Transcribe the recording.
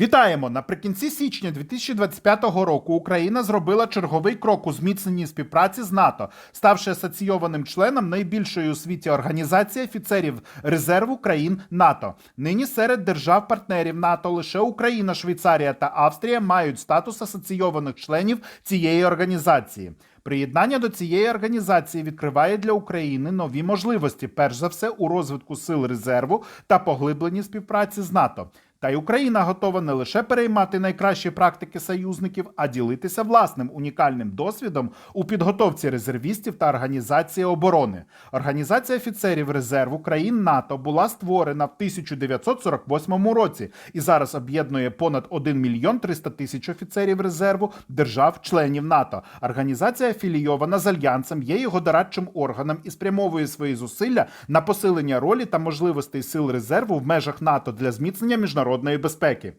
Вітаємо! Наприкінці січня 2025 року Україна зробила черговий крок у зміцненні співпраці з НАТО, ставши асоційованим членом найбільшої у світі організації офіцерів резерву країн НАТО. Нині серед держав-партнерів НАТО лише Україна, Швейцарія та Австрія мають статус асоційованих членів цієї організації. Приєднання до цієї організації відкриває для України нові можливості, перш за все, у розвитку сил резерву та поглибленні співпраці з НАТО. Та й Україна готова не лише переймати найкращі практики союзників, а ділитися власним унікальним досвідом у підготовці резервістів та організації оборони. Організація офіцерів резерву країн НАТО була створена в 1948 році і зараз об'єднує понад 1 мільйон 300 тисяч офіцерів резерву держав-членів НАТО. Організація афілійована з альянсом, є його дорадчим органом і спрямовує свої зусилля на посилення ролі та можливостей сил резерву в межах НАТО для зміцнення міжнародної безпеки.